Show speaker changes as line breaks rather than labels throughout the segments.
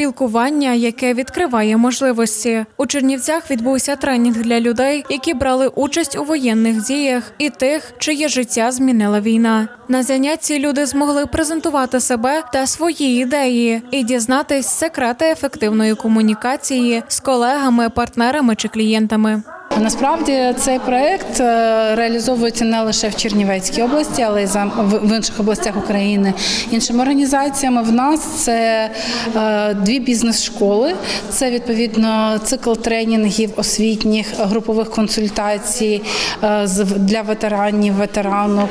спілкування, яке відкриває можливості. У Чернівцях відбувся тренінг для людей, які брали участь у воєнних діях, і тих, чиє життя змінила війна. На занятті люди змогли презентувати себе та свої ідеї і дізнатись секрети ефективної комунікації з колегами, партнерами чи клієнтами.
Насправді цей проект е, реалізовується не лише в Чернівецькій області, але й в інших областях України іншими організаціями. В нас це е, дві бізнес-школи. Це відповідно цикл тренінгів освітніх групових консультацій е, для ветеранів, ветеранок,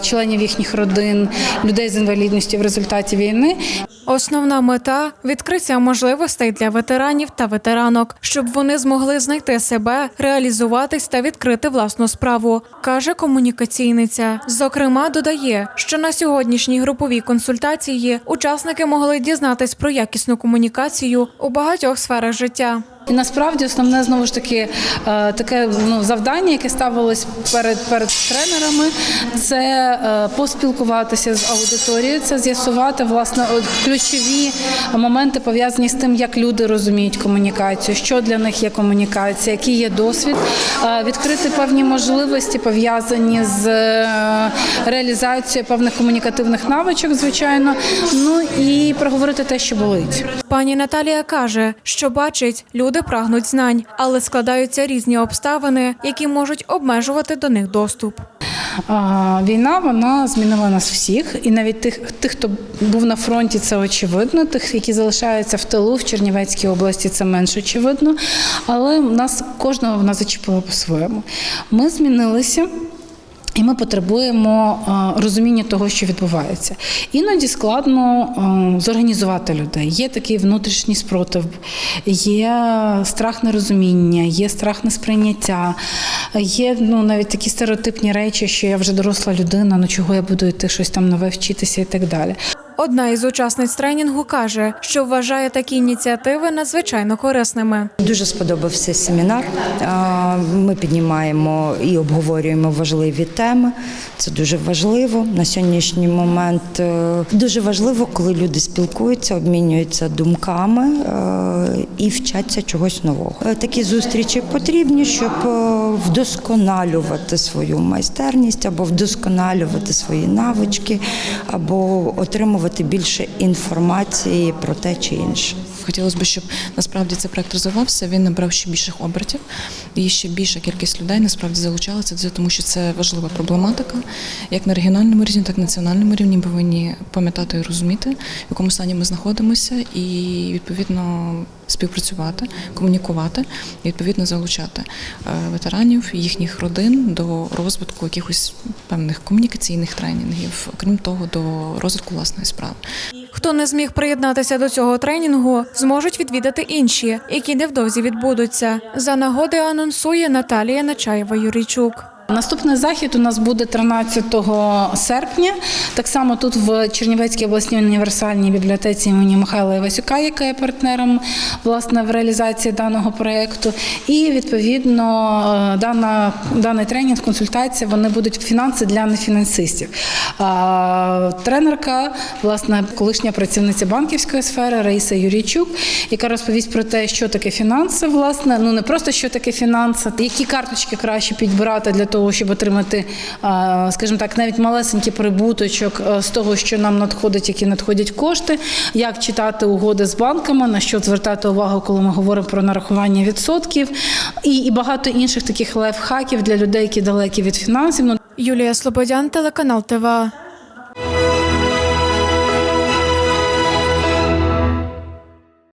членів їхніх родин, людей з інвалідністю в результаті війни.
Основна мета відкриття можливостей для ветеранів та ветеранок, щоб вони змогли знайти себе, реалізуватись та відкрити власну справу, каже комунікаційниця. Зокрема, додає, що на сьогоднішній груповій консультації учасники могли дізнатись про якісну комунікацію у багатьох сферах життя.
І насправді основне знову ж таки е, таке ну, завдання, яке ставилось перед перед тренерами, це е, поспілкуватися з аудиторією, це з'ясувати власне ключові моменти пов'язані з тим, як люди розуміють комунікацію, що для них є комунікація, який є досвід, е, відкрити певні можливості пов'язані з реалізацією певних комунікативних навичок, звичайно. Ну і проговорити те, що болить.
Пані Наталія каже, що бачить, люди прагнуть знань, але складаються різні обставини, які можуть обмежувати до них доступ.
Війна вона змінила нас всіх, і навіть тих, тих, хто був на фронті, це очевидно. Тих, які залишаються в тилу в Чернівецькій області, це менш очевидно. Але нас кожного вона зачепила по-своєму. Ми змінилися. І ми потребуємо е, розуміння того, що відбувається. Іноді складно е, зорганізувати людей. Є такий внутрішній спротив, є страх нерозуміння, є страх несприйняття, є ну, навіть такі стереотипні речі, що я вже доросла людина, ну чого я буду йти щось там нове вчитися і так далі.
Одна із учасниць тренінгу каже, що вважає такі ініціативи надзвичайно корисними.
Дуже сподобався семінар. Ми піднімаємо і обговорюємо важливі теми. Це дуже важливо на сьогоднішній момент. е, Дуже важливо, коли люди спілкуються, обмінюються думками е, і вчаться чогось нового. Е, Такі зустрічі потрібні, щоб вдосконалювати свою майстерність або вдосконалювати свої навички, або отримувати більше інформації про те чи інше.
Хотілося б, щоб насправді цей проект розвивався. Він набрав ще більших обертів, і ще більша кількість людей насправді залучалася до тому що це важлива проблематика. Як на регіональному рівні, так і на національному рівні повинні пам'ятати і розуміти, в якому стані ми знаходимося, і відповідно співпрацювати, комунікувати і відповідно залучати е, ветеранів, їхніх родин до розвитку якихось певних комунікаційних тренінгів, крім того, до розвитку власної справи.
Хто не зміг приєднатися до цього тренінгу, зможуть відвідати інші, які невдовзі відбудуться. За нагоди анонсує Наталія Начаєва Юрійчук.
Наступний захід у нас буде 13 серпня. Так само тут в Чернівецькій обласній універсальній бібліотеці імені Михайла Івасюка, яка є партнером власне в реалізації даного проєкту. І відповідно е, дана, даний тренінг, консультація, вони будуть фінанси для нефінансистів. Тренерка, власне, колишня працівниця банківської сфери Раїса Юрійчук, яка розповість про те, що таке фінанси, власне, ну не просто що таке фінанси, які карточки краще підбирати для того, щоб отримати, скажімо так, навіть малесенький прибуточок з того, що нам надходить, які надходять кошти, як читати угоди з банками, на що звертати увагу, коли ми говоримо про нарахування відсотків, і, і багато інших таких лайфхаків для людей, які далекі від фінансів. Ну,
Юлія Слободян, телеканал ТВА.